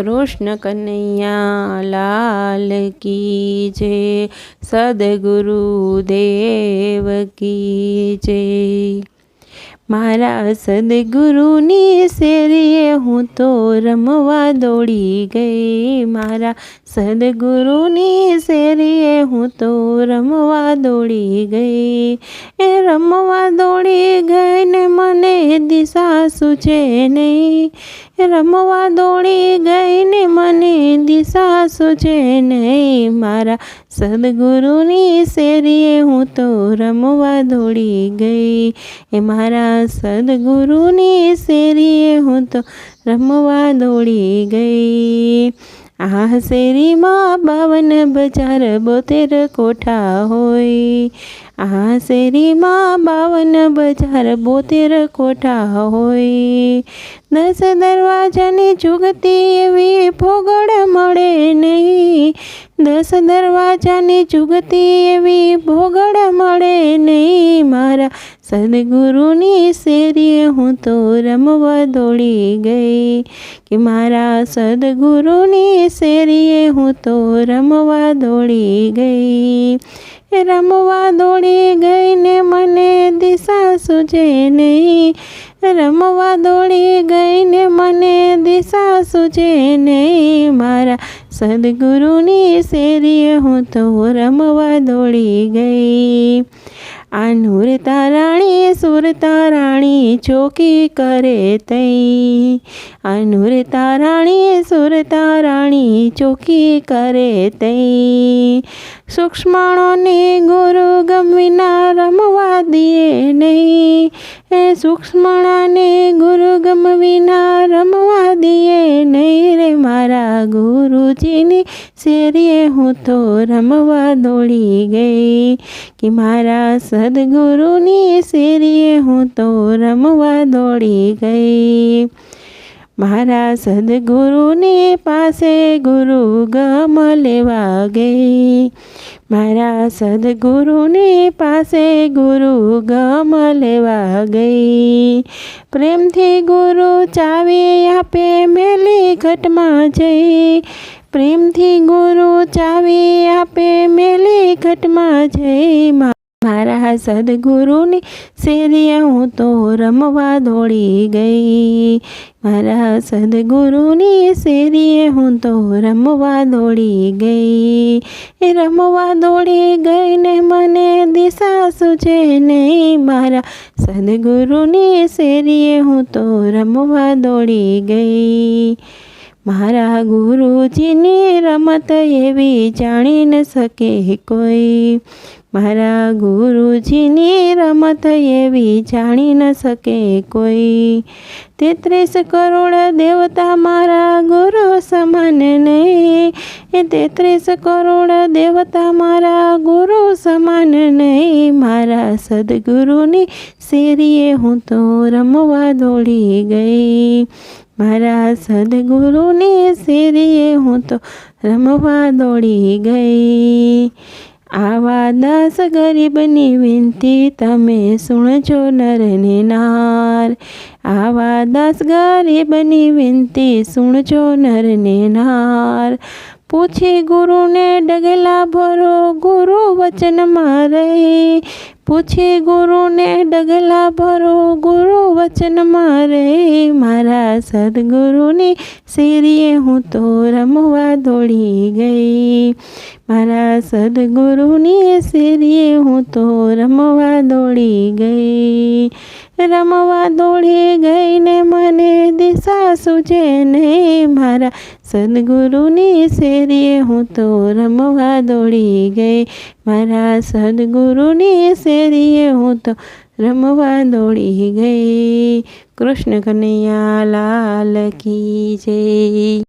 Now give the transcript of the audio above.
કૃષ્ણ કનૈયા લાલ કી જય, સદગુરુ દેવ કી જય. મારા સદગુરુની શેરીએ હું તો રમવા દોડી ગઈ. મારા સદગુરુની શેરીએ હું તો રમવા દોડી ગઈ. એ રમવા દોડી ગઈ ને મને દિશા સૂચે નહીં. રમવા દોડી ગઈ ને મને દિશા સૂચે નહીં. મારા સદગુરુની શેરીએ હું તો રમવા દોડી ગઈ. એ મારા સદગુરુની શેરીએ હું તો રમવા દોડી ગઈ. આ શેરીમાં બાવન બજાર બોતેર કોઠા હોય. આ શેરીમાં બાવન બજાર બોતેર કોઠા હોય. દસ દરવાજાની ચૂગતી એવી ફોગડ મળે નહીં. દસ દરવાજાની ચૂગતી એવી ભોગડ મળે નહીં મારા. સદગુરુની શેરીએ હું તો રમવા દોડી ગઈ કે મારા સદગુરુની શેરીએ હું તો રમવા દોડી ગઈ. રમવા દોડી ગઈને મને દિશા સૂજે નહીં. રમવા દોડી ગઈને મને દિશા સૂજે નહીં મારા. સદગુરુની શેરીએ હું તો રમવા દોડી ગઈ. આ નૂર તારાણી, સુર તારાણી ચોકી કરે તઈ. આ નૂર તારાણી, સુર તારાણી ચોકી કરે તઈ. સૂક્ષ્મણોને ગુરુ ગમવિના રમવા દે નહીં એ સૂક્ષ્મણાને ગુરુ ગમવિના રમવા દઈએ નહીં રે મારા ગુરુજીની શેરીએ હું તો રમવા દોડી ગઈ કે મારા સદગુરુની શેરીએ હું તો રમવા દોડી ગઈ. મારા સદગુરુની પાસે ગુરુ ગમ લેવા ગઈ. મારા સદગુરુની પાસે ગુરુ ગમ લેવા ગઈ. પ્રેમથી ગુરુ ચાવી આપે મેલી ઘટમાં જઈ. પ્રેમથી ગુરુ ચાવી આપે મેલી ઘટમાં જઈ. મારા સદગુરુની શેરીએ હું તો રમવા દોડી ગઈ. મારા સદગુરુની શેરીએ હું તો રમવા દોડી ગઈ. એ રમવા દોડી ગઈને મને દિશા સૂચે નહીં. મારા સદગુરુની શેરીએ હું તો રમવા દોડી ગઈ. મારા ગુરુજીની રમત એવી જાણી ન શકે કોઈ. મારા ગુરુજીની રમત એવી જાણી ન શકે કોઈ. તેત્રીસ કરોડ દેવતા મારા ગુરુ સમાન નહીં. એ તેત્રીસ કરોડ દેવતા મારા ગુરુ સમાન નહીં. મારા સદગુરુની શેરીએ હું તો રમવા દોડી ગઈ. મારા સદગુરુની શેરીએ હું તો રમવા દોડી ગઈ. આવા દાસ ગરીબની વિનંતી તમે સુણજો નરને નાર. આવા દાસ ગરીબની વિનંતી સુણજો નરને નાર. પૂછી ગુરુને ડગલા ભરો, ગુરુ વચનમાં રહી. પૂછી ગુરુને ડગલા ભરો, ગુરુ વચનમાં મારે. મારા સદગુરુની શેરીએ હું તો રમવા દોડી ગઈ. મારા સદગુરુની શેરીએ હું તો રમવા દોડી ગઈ. રમવા દોડી ગઈને મને દિશા સૂજે નહીં મારા સદગુરુની શેરીએ હું તો રમવા દોડી ગઈ. મારા સદગુરુની શેરીએ હું તો રમવા દોડી ગઈ. કૃષ્ણ કનૈયા લાલ કી જય.